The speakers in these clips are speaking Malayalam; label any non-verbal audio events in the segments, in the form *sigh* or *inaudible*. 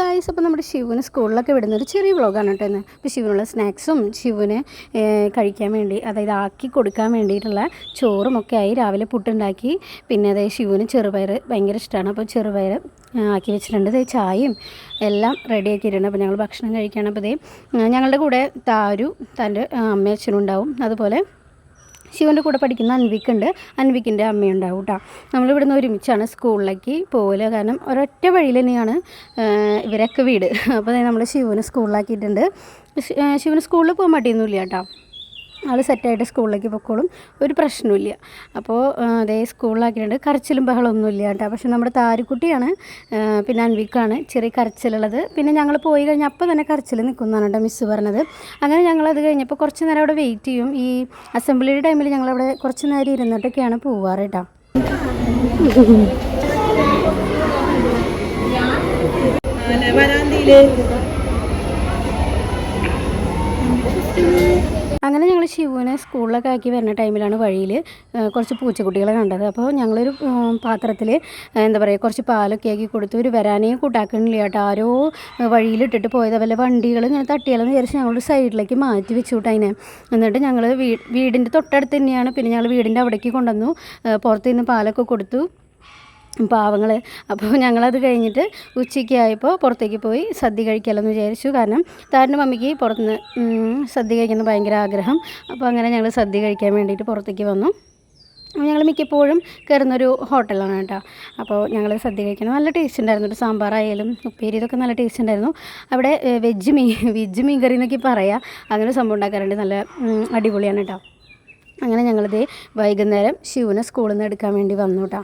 ഗായ്സ് അപ്പോൾ നമ്മുടെ ശിവന് സ്കൂളിലൊക്കെ വിടുന്ന ഒരു ചെറിയ വ്ളോഗാണ് കേട്ടോ ഇന്ന്. അപ്പോൾ ശിവനുള്ള സ്നാക്സും ശിവന് കഴിക്കാൻ വേണ്ടി അതായത് ആക്കി കൊടുക്കാൻ വേണ്ടിയിട്ടുള്ള ചോറും ഒക്കെ ആയി രാവിലെ പുട്ടുണ്ടാക്കി. പിന്നെ അതായത് ശിവന് ചെറുപയർ ഭയങ്കര ഇഷ്ടമാണ് അപ്പോൾ ചെറുപയർ ആക്കി വെച്ചിട്ടുണ്ട്. ദേ ചായയും എല്ലാം റെഡി ആക്കിയിട്ടുണ്ട്. അപ്പോൾ ഞങ്ങൾ ഭക്ഷണം കഴിക്കുകയാണ് അപ്പോൾ ദേ ഞങ്ങളുടെ കൂടെ താരു തന്റെ അമ്മയച്ഛനും ഉണ്ടാവും. അതുപോലെ ശിവന്റെ കൂടെ പഠിക്കുന്ന അൻവിക്കുണ്ട്. അൻവിക്കിന്റെ അമ്മയുണ്ടാവും കേട്ടോ നമ്മളിവിടുന്ന് ഒരുമിച്ചാണ് സ്കൂളിലേക്ക് പോകൽ കാരണം ഒരൊറ്റ വഴിയിൽ തന്നെയാണ് ഇവരൊക്കെ വീട്. അപ്പോൾ നമ്മൾ ശിവന് സ്കൂളിലാക്കിയിട്ടുണ്ട്. ശിവന് സ്കൂളിൽ പോകാൻ മടിയൊന്നുമില്ല കേട്ടോ ആൾ സെറ്റായിട്ട് സ്കൂളിലേക്ക് പൊക്കോളും. ഒരു പ്രശ്നമില്ല അപ്പോൾ അതേ സ്കൂളിലാക്കിയിട്ടുണ്ട്. കരച്ചിലും ബഹളമൊന്നുമില്ല കേട്ടോ. പക്ഷെ നമ്മുടെ താരിക്കുട്ടിയാണ് പിന്നെ അൻവിക്കാണ് ചെറിയ കരച്ചിലുള്ളത്. പിന്നെ ഞങ്ങൾ പോയി കഴിഞ്ഞാൽ അപ്പോൾ തന്നെ കരച്ചിൽ നിൽക്കുന്നതാണ് കേട്ടോ മിസ്സ് പറഞ്ഞത്. അങ്ങനെ ഞങ്ങളത് കഴിഞ്ഞപ്പോൾ കുറച്ച് നേരം അവിടെ വെയിറ്റ് ചെയ്യും. ഈ അസംബ്ലിയുടെ ടൈമിൽ ഞങ്ങളവിടെ കുറച്ച് നേരം ഇരുന്നിട്ടൊക്കെയാണ് പോവാറ് കേട്ടോ. അങ്ങനെ ഞങ്ങൾ ശിവുവിനെ സ്കൂളിലൊക്കെ ആക്കി വരുന്ന ടൈമിലാണ് വഴിയിൽ കുറച്ച് പൂച്ചക്കുട്ടികളെ കണ്ടത്. അപ്പോൾ ഞങ്ങളൊരു പാത്രത്തിൽ എന്താ പറയുക കുറച്ച് പാലൊക്കെ ആക്കി കൊടുത്തു ഒരു വരാനേ കൂട്ടാക്കണില്ല കേട്ടോ. ആരോ വഴിയിലിട്ടിട്ട് പോയത്. വല്ല വണ്ടികൾ ഇങ്ങനെ തട്ടിയാലെന്ന് വിചാരിച്ച് ഞങ്ങളൊരു സൈഡിലേക്ക് മാറ്റി വെച്ചു അതിനെ. എന്നിട്ട് ഞങ്ങൾ വീ വീടിന്റെ തൊട്ടടുത്ത് തന്നെയാണ്. പിന്നെ ഞങ്ങൾ വീടിന്റെ അവിടേക്ക് കൊണ്ടുവന്നു. പുറത്തുനിന്ന് പുറത്ത് നിന്ന് പാലൊക്കെ കൊടുത്തു. പാവങ്ങൾ അപ്പോൾ ഞങ്ങളത് കഴിഞ്ഞിട്ട് ഉച്ചയ്ക്ക് ആയപ്പോൾ പുറത്തേക്ക് പോയി സദ്യ കഴിക്കാമെന്ന് വിചാരിച്ചു. കാരണം താരന്റെ മമ്മിക്ക് പുറത്തുനിന്ന് സദ്യ കഴിക്കുന്ന ഭയങ്കര ആഗ്രഹം. അപ്പോൾ അങ്ങനെ ഞങ്ങൾ സദ്യ കഴിക്കാൻ വേണ്ടിയിട്ട് പുറത്തേക്ക് വന്നു. ഞങ്ങൾ മിക്കപ്പോഴും കയറുന്നൊരു ഹോട്ടലാണ് കേട്ടോ. അപ്പോൾ ഞങ്ങൾ സദ്യ കഴിക്കണം. നല്ല ടേസ്റ്റ് ഉണ്ടായിരുന്നു ഒരു സാമ്പാറായാലും ഉപ്പേരി ഇതൊക്കെ നല്ല ടേസ്റ്റ് ഉണ്ടായിരുന്നു. അവിടെ വെജ് മീൻ വെജ് മീൻ കറി എന്നൊക്കെ പറയാം. അങ്ങനെ സംഭവം ഉണ്ടാക്കാറുണ്ട്. നല്ല അടിപൊളിയാണ് കേട്ടോ. അങ്ങനെ ഞങ്ങളിത് വൈകുന്നേരം ശിവനെ സ്കൂളിൽ നിന്ന് എടുക്കാൻ വേണ്ടി വന്നു കേട്ടോ.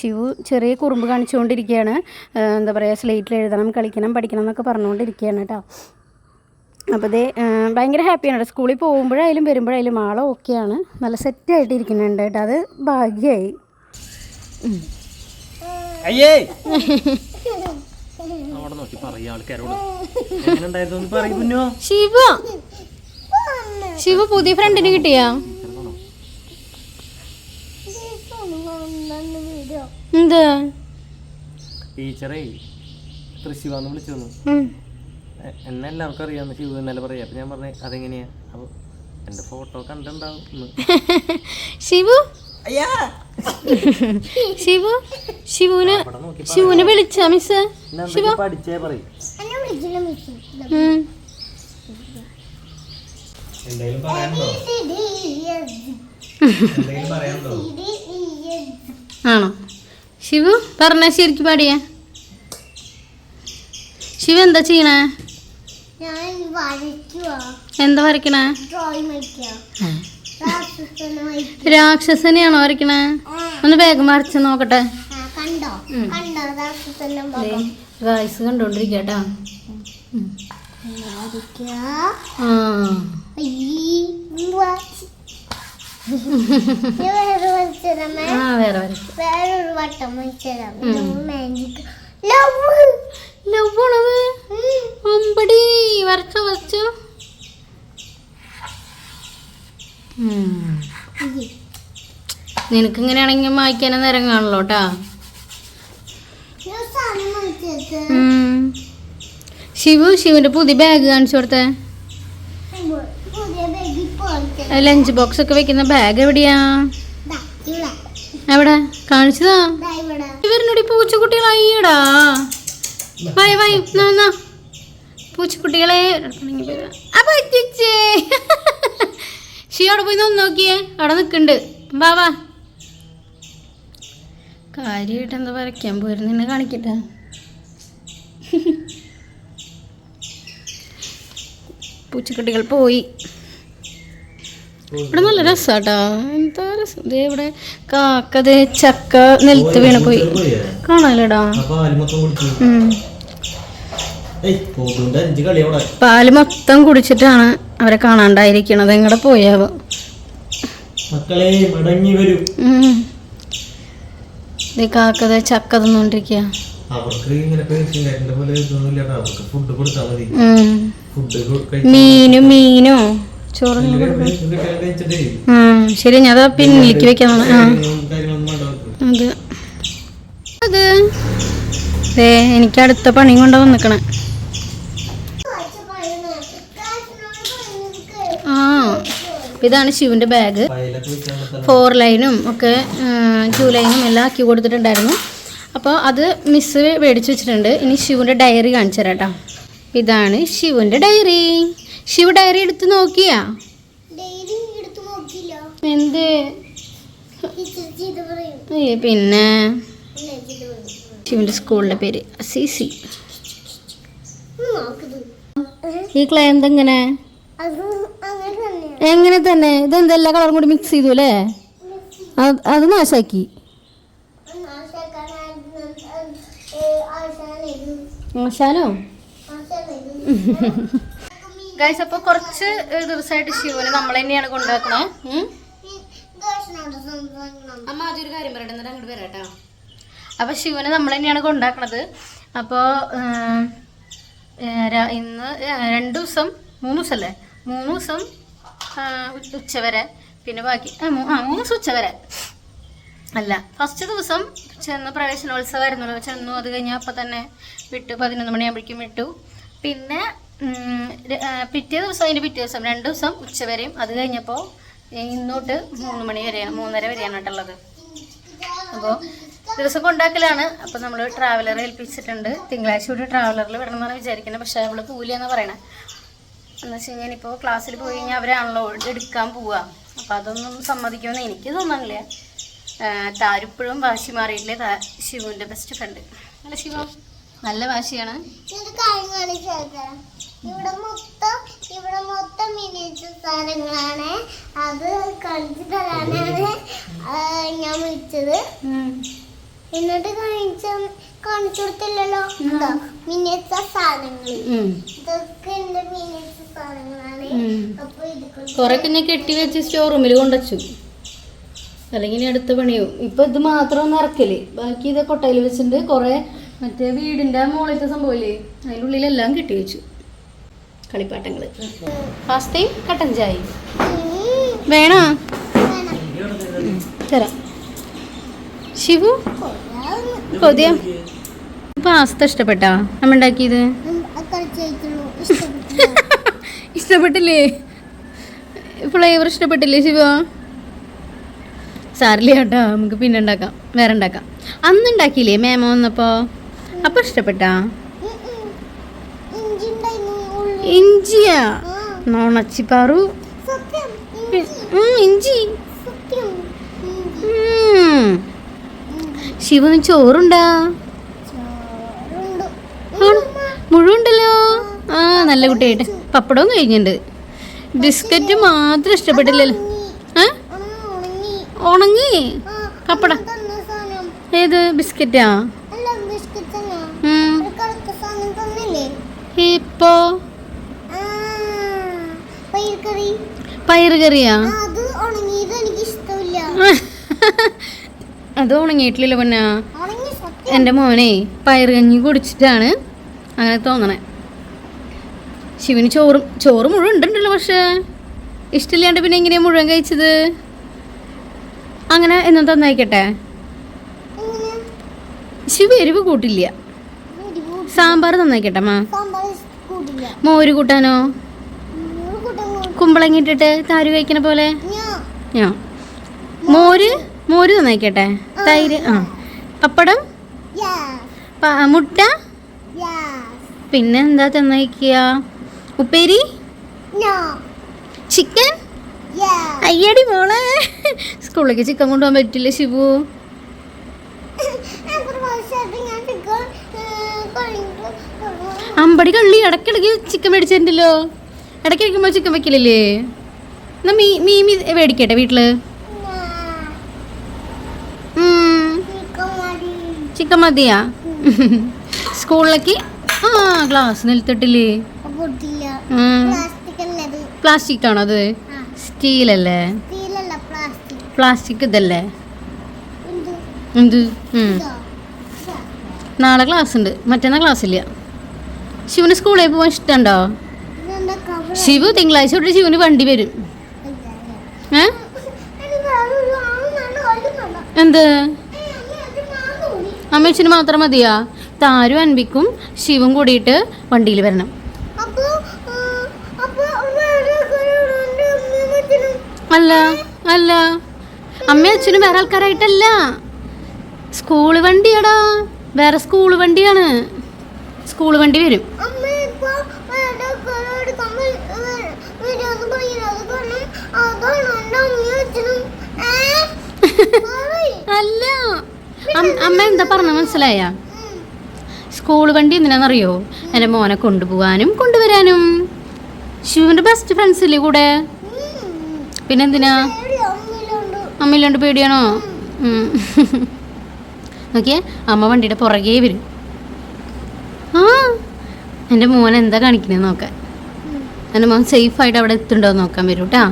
ശിവു ചെറിയ കുറുമ്പ് കാണിച്ചുകൊണ്ടിരിക്കുകയാണ്. എന്താ പറയുക സ്ലേറ്റിൽ എഴുതണം കളിക്കണം പഠിക്കണം എന്നൊക്കെ പറഞ്ഞുകൊണ്ടിരിക്കുകയാണ് കേട്ടോ. അപ്പോൾ ഇതേ ഭയങ്കര ഹാപ്പിയാണ് കേട്ടോ. സ്കൂളിൽ പോകുമ്പോഴായാലും വരുമ്പോഴായാലും ആളെ ഓക്കെയാണ് നല്ല സെറ്റായിട്ട് ഇരിക്കുന്നുണ്ട് കേട്ടോ. അത് ഭാഗ്യമായി അയ്യേ! അവിടെ നോക്കി പറയാ ആൾക്കാരോട് ശിവ. ശിവ പുതിയ ഫ്രണ്ടിന് കിട്ടിയാ? എന്ത്? ടീച്ചറേ തൃശ്ശിവാന്ന് വിളിച്ചു വന്നു എന്നെ എല്ലാവർക്കും അറിയാവുന്ന ശിവ എന്നല്ല പറയാ. അപ്പൊ ഞാൻ പറഞ്ഞു അതെങ്ങനെയാ? അപ്പൊ എന്റെ ഫോട്ടോ കണ്ടിട്ടുണ്ടാവും. *laughs* ശിവു? ശിവു? ശിവുന് ശിവുനെ വിളിച്ച മിസ് ശിവ? പഠിച്ചേ പറയും. എന്തെങ്കിലും പറയാനുണ്ടോ? എന്തെങ്കിലും പറയാനുണ്ടോ ആണോ? ശിവു പറഞ്ഞ ശരിക്കും പാടിയ. ശിവ എന്താ ചെയ്യണേ? എന്താ വരയ്ക്കണേ? രാക്ഷസനെയാണോ വരയ്ക്കണേ? ഒന്ന് വേഗം വരച്ച് നോക്കട്ടെ. ഗായ്സ് കണ്ടോണ്ടിരിക്കട്ടാ ആ. വേറെ വേറൊരു വട്ടം ലവ്വാണത് അമ്പടി വരച്ചോ വരച്ചോ. നിനക്ക് ഇങ്ങനെയാണെങ്കിൽ വായിക്കാനും നേരം കാണല്ലോ കേട്ടാ. ശിവു ശിവന്റെ പുതിയ ബാഗ് കാണിച്ചു കൊടുത്തേ. ലഞ്ച് ബോക്സ് ഒക്കെ വെക്കുന്ന ബാഗ് എവിടെയാ? എവിടെ? കാണിച്ചതാ? ഇവരിനോടി പൂച്ചക്കുട്ടികളായിടാ വൈ വൈ പൂച്ചക്കുട്ടികളെ അപ്പൊ ഷീ അവിടെ പോയി നിന്ന് *laughs* നോക്കിയേ. അവിടെ നിൽക്കുന്നുണ്ട്. വാ വാ. കാര്യമായിട്ട് എന്താ വരയ്ക്കാൻ പോയിരുന്നു? എന്നെ കാണിക്കട്ടെ. *laughs* പൂച്ചക്കുട്ടികൾ പോയി. ഇവിടെ നല്ല രസാട്ടോ. എന്താ രസം? ഇവിടെ കാക്കത് ചക്ക നിലത്ത് വീണ പോയി. കാണാലടാ. പാൽ മൊത്തം കുടിച്ചിട്ടാണ് അവരെ കാണാണ്ടായിരിക്കണത്. എങ്ങടെ പോയാവ? മക്കളെ മടങ്ങി വരൂ. കാക്കത് ചക്ക തിന്നോണ്ടിരിക്കുക മീനും മീനോ? ചോറും. ശരി ഞാൻ പിന്നെ പിന്നിലേക്ക് വെക്കാൻ അത്. അത്. ദേ എനിക്ക് അടുത്ത പണിയും കൊണ്ട വന്നിക്കണേ. ആ ഇതാണ് ശിവന്റെ ബാഗ്. ഫോർ ലൈനും ഒക്കെ ടു ലൈനും എല്ലാം ആക്കി കൊടുത്തിട്ടുണ്ടായിരുന്നു. അപ്പോൾ അത് മിസ് മേടിച്ചു വെച്ചിട്ടുണ്ട്. ഇനി ശിവന്റെ ഡയറി കാണിച്ചു തരാം കേട്ടോ. ഇതാണ് ശിവന്റെ ഡയറി ശിവ ഡയറി എടുത്ത് നോക്കിയാ? എന്ത്? പിന്നെ? ശിവന്റെ സ്കൂളിന്റെ പേര് സിസി ഒന്ന് നോക്കത് ഈ ക്ലേ എന്തെങ്ങനെ? എങ്ങനെ തന്നെ? ഇതെന്തെല്ലാ കളറും കൂടി മിക്സ് ചെയ്തു അല്ലേ? അത് നാശാക്കി. നാശാനോ ഗൈസ് അപ്പോൾ കുറച്ച് ദിവസമായിട്ട് ശിവന് നമ്മൾ തന്നെയാണ് കൊണ്ടാക്കണേ അമ്മ ആദ്യം ഒരു കാര്യം പറയട്ടെ എന്നിട്ട് അങ്ങോട്ട് വരാട്ടോ അപ്പോൾ ശിവന് നമ്മൾ തന്നെയാണ് കൊണ്ടാക്കണത് അപ്പോൾ ഇന്ന് രണ്ടു ദിവസം മൂന്ന് ദിവസമല്ലേ മൂന്ന് ദിവസം ഉച്ച- ഉച്ചവരെ പിന്നെ ബാക്കി ആ മൂന്ന് ദിവസം ഉച്ചവരെ അല്ല ഫസ്റ്റ് ദിവസം ചെന്ന് പ്രവേശനോത്സവമായിരുന്നല്ലോ ചെന്നു അത് കഴിഞ്ഞാൽ അപ്പം തന്നെ വിട്ടു. പതിനൊന്ന് മണിയാകുമ്പോഴേക്കും വിട്ടു. പിന്നെ പിറ്റേ ദിവസം അതിന്റെ പിറ്റേ ദിവസം രണ്ട് ദിവസം ഉച്ചവരെയും അത് കഴിഞ്ഞപ്പോൾ ഇന്നോട്ട് മൂന്ന് മണി വരെയാണ് മൂന്നര വരെയാണ് കേട്ടുള്ളത് അപ്പോൾ ദിവസം കൊണ്ടാക്കലാണ് അപ്പോൾ നമ്മൾ ട്രാവലർ ഏൽപ്പിച്ചിട്ടുണ്ട്. തിങ്കളാഴ്ച കൂടി ട്രാവലറിൽ വരണം എന്നാണ് വിചാരിക്കുന്നത് പക്ഷേ അവൾ എന്ന് പറയണേ. എന്ന് വെച്ച് കഴിഞ്ഞാൽ ഇപ്പോൾ ക്ലാസ്സിൽ പോയി കഴിഞ്ഞാൽ അവരാണല്ലോ എടുക്കാൻ പോവുക അപ്പോൾ അതൊന്നും സമ്മതിക്കുമെന്ന് എനിക്ക് തോന്നണില്ല. താരിപ്പോഴും വാശി മാറിയിട്ടില്ലേ? താ ശിവുവിന്റെ ബെസ്റ്റ് ഫ്രണ്ട് അല്ല ശിവ? നല്ല വാശിയാണ്. ഇവിടെ മൊത്തം ഇവിടെ മൊത്തം മിനിയേച്ചർ സാധനങ്ങളാണ്. അത് കളിച്ചു തരാനാണ് ഞാൻ വിളിച്ചത്. എന്നിട്ട് കാണിച്ച കാണിച്ചു കൊടുത്തില്ലല്ലോ? മിനിയേച്ചർ സാധനങ്ങൾ ഇതൊക്കെ എന്റെ മിനിയേച്ചർ സാധനങ്ങളാണ്. അപ്പൊ ഇത് കൊണ്ട് പിന്നെ കെട്ടി വെച്ച് സ്റ്റോർ റൂമിൽ കൊണ്ടുവച്ചു. അല്ലെങ്കിൽ അടുത്ത പണിയും ഇപ്പൊ ഇത് മാത്രം ഒന്ന് ഇറക്കൽ. ബാക്കി ഇത് കൊട്ടയിൽ വെച്ചിട്ടുണ്ട്. കൊറേ മറ്റേ വീടിന്റെ മുകളിലത്തെ സംഭവമില്ലേ അതിന്റെ ഉള്ളിലെല്ലാം കെട്ടി വെച്ചു. കളിപ്പാട്ടങ്ങൾ. പാസ്തയും കട്ടൻ ചായ വേണോ. തരാം. ശിവു. കൊതിയ. പാസ്ത ഇഷ്ടപ്പെട്ടാ? നമ്മ ഉണ്ടാക്കിയത്? *laughs* ഇഷ്ടപ്പെട്ടില്ല? ഫ്ലേവർ ഇഷ്ടപ്പെട്ടില്ലേ ശിവ? സാറില്ല കേട്ടോ നമുക്ക് പിന്നെ ഉണ്ടാക്കാം. വേറെ ഉണ്ടാക്കാം. അന്ന് ഉണ്ടാക്കിയില്ലേ മേമോ വന്നപ്പോ? അപ്പൊ ഇഷ്ടപ്പെട്ടാ ഉം, ഉം. ഇഞ്ചി ഉണ്ടായിരുന്നു ഉള്ളി ഇഞ്ചിയാ. നോണച്ചിപ്പാറു ഇഞ്ചി. ശിവന് ചോറുണ്ടാ? ഉണ്ടല്ലോ ആ നല്ല കുട്ടിയായിട്ട്. പപ്പടവും കഴിഞ്ഞിട്ടുണ്ട് ബിസ്ക്കറ്റ് മാത്രം ഇഷ്ടപ്പെട്ടില്ലല്ലോ. ഏ ഉണങ്ങി. പപ്പടം. ഏത് ബിസ്ക്കറ്റാ? അല്ല ബിസ്ക്കറ്റ് തന്നെ ഉം. ഒരു കറുത്ത സാധനം തന്നില്ലേ ഇപ്പോ ആ പയർ കറി പയറ് കറിയാ? ആ, അത് ഉണങ്ങിയിട്ടില്ലല്ലോ പിന്നെ. എന്റെ മോനെ പയറുകഞ്ഞി കുടിച്ചിട്ടാണ് അങ്ങനെ തോന്നണേ. ശിവന് ചോറും ചോറ് മുഴുവൻ ഉണ്ടല്ലോ പക്ഷേ. ഇഷ്ടമില്ലാണ്ട് പിന്നെ എങ്ങനെയാ മുഴുവൻ കഴിച്ചത്? അങ്ങനെ എന്നും തന്നായിക്കട്ടെ. ശിവ എരിവ് കൂട്ടില്ല. സാമ്പാർ തന്നായിക്കട്ടെ മാ. മോര് കൂട്ടാനോ? കുമ്പളങ്ങ ഇട്ടിട്ട് താര് കഴിക്കണ പോലെ? ഞാ. മോര്? മോര് നന്നായിക്കട്ടെ. തൈര് ആ. പപ്പടം? മുട്ട? പിന്നെന്താ തന്നയക്കുക ഉപ്പേരി? ചിക്കൻ? അയ്യടി മോളെ. സ്കൂളിലേക്ക് ചിക്കൻ കൊണ്ടുപോകാൻ പറ്റില്ല ശിവു? *laughs* അമ്പടി കള്ളി ഇടക്കിടക്ക് ചിക്കൻ മേടിച്ചിട്ടുണ്ടല്ലോ. ഇടയ്ക്ക് വയ്ക്കുമ്പോൾ ചിക്കൻ വെക്കില്ലല്ലേ എന്നാ മീ മീ മീ മേടിക്കട്ടെ വീട്ടിൽ? ചിക്കൻ മതി ചിക്കൻ മതിയാ? സ്കൂളിലേക്ക് ആ ഗ്ലാസ് നിലത്തിട്ടില്ലേ? പ്ലാസ്റ്റിക് ആണോ അത്? സ്റ്റീലല്ലേ? പ്ലാസ്റ്റിക് ഇതല്ലേ? എന്ത്? നാളെ ക്ലാസ് ഉണ്ട്. മറ്റന്നാ ക്ലാസ് ഇല്ല. ശിവന് സ്കൂളിൽ പോകാൻ ഇഷ്ടമുണ്ടോ? ശിവു തിങ്കളാഴ്ച തൊട്ട് ശിവന് വണ്ടി വരും. എന്ത്? അമ്മച്ചിന് മാത്രം മതിയാ? താരും അൻപിക്കും ശിവും കൂടിയിട്ട് വണ്ടിയിൽ വരണം. അല്ല അല്ല. അമ്മ അച്ഛനും വേറെ ആൾക്കാരായിട്ടല്ല. സ്കൂൾ വണ്ടിയാടാ. വേറെ സ്കൂൾ വണ്ടിയാണ്. സ്കൂൾ വണ്ടി വരും അമ്മ ഇപ്പൊ വേറെ ആൾക്കാരെ എടുക്കാൻ വ- വ- വരുമെന്ന് പറയുന്നത് കാരണം അതാണ് എന്റെ അമ്മയും അച്ഛനും ഏ? പറയ്. അല്ല അം- അമ്മ എന്താ പറഞ്ഞ മനസ്സിലായ? സ്കൂൾ വണ്ടി എന്തിനാണെന്നറിയോ എന്റെ മോനെ കൊണ്ടുപോകാനും കൊണ്ടുവരാനും. ശിവന്റെ ബെസ്റ്റ് ഫ്രണ്ട്സ് ഇല്ലേ കൂടെ. പിന്നെന്തിനാ? അമ്മയിലുണ്ട്. പേടിയാണോ. നോക്കിയേ അമ്മ വണ്ടിയുടെ പുറകെ വരും. ആ എന്റെ മോൻ എന്താ കാണിക്കുന്നത് നോക്കാൻ. എന്റെ മോൻ സേഫായിട്ട് അവിടെ എത്തുന്നുണ്ടോ നോക്കാൻ വരും കേട്ടാ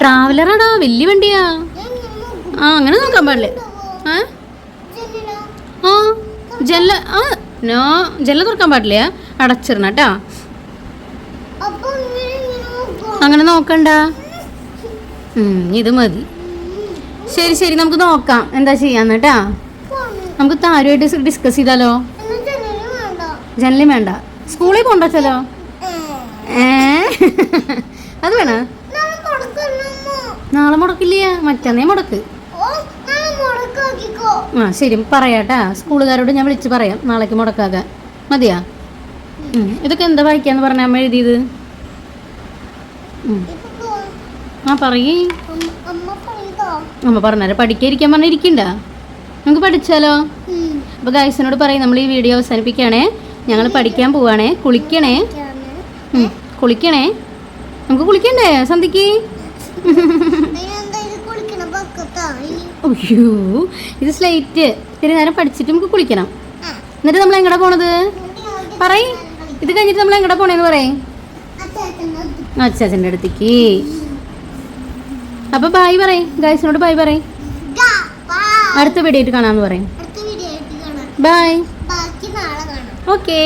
ട്രാവലറാടാ വലിയ വണ്ടിയാ? ആ അങ്ങനെ നോക്കാൻ പാടില്ലേ? ആ ജനലോ? ആ നോ ജല്ല തുറക്കാൻ പാടില്ല അടച്ചിടണം കേട്ടാ. അങ്ങനെ നോക്കണ്ട ഇത് മതി ശരി ശരി നമുക്ക് നോക്കാം എന്താ ചെയ്യാന്ന് കേട്ടാ. നമുക്ക് താരുമായിട്ട് ഡിസ്കസ് ചെയ്താലോ ജനൽ വേണ്ട. ജനലും സ്കൂളിൽ പോണ്ടല്ലോ ഏ. ഏ അത് വേണോ നാളെ മുടക്കല്ലേ മറ്റന്നേ മുടക്ക്. ആ ശരി. പറയാട്ടാ. സ്കൂളുകാരോട് ഞാൻ വിളിച്ച് പറയാം. നാളേക്ക് മുടക്കാകാൻ മതിയാ? ഇതൊക്കെ എന്താ വായിക്കാന്ന് പറഞ്ഞ അമ്മ എഴുതിയത്. ആ പറയേ. അമ്മ പറഞ്ഞാൽ പഠിക്കാതിരിക്കാൻ പറഞ്ഞിരിക്കണ്ട നമുക്ക് പഠിച്ചാലോ? അപ്പൊ ഗൈസിനോട് പറയും. നമ്മൾ ഈ വീഡിയോ അവസാനിപ്പിക്കുകയാണേ. ഞങ്ങൾ പഠിക്കാൻ പോവാണേ. കുളിക്കണേ. കുളിക്കണേ. നമുക്ക് കുളിക്കണ്ടേ? സന്ധ്യക്ക്? അയ്യോ ഇത് സ്ലേറ്റ് ഇത്തിരി നേരം പഠിച്ചിട്ട് നമുക്ക് കുളിക്കണം. എന്നിട്ട് നമ്മൾ എങ്ങടെ പോണത്? പറയ്. ഇത് കഴിഞ്ഞിട്ട് നമ്മൾ എങ്ങടെ പോണേന്ന് പറയേ. അച്ചാച്ചന്റെ അടുത്ത്. അച്ചാച്ചന്റെ അടുത്തേക്ക്. അപ്പൊ ബായ് പറയും. ഗൈസിനോട് ബായ് പറയും. അടുത്ത വീഡിയോ ആയിട്ട് കാണാമെന്ന് പറയും. Bye okay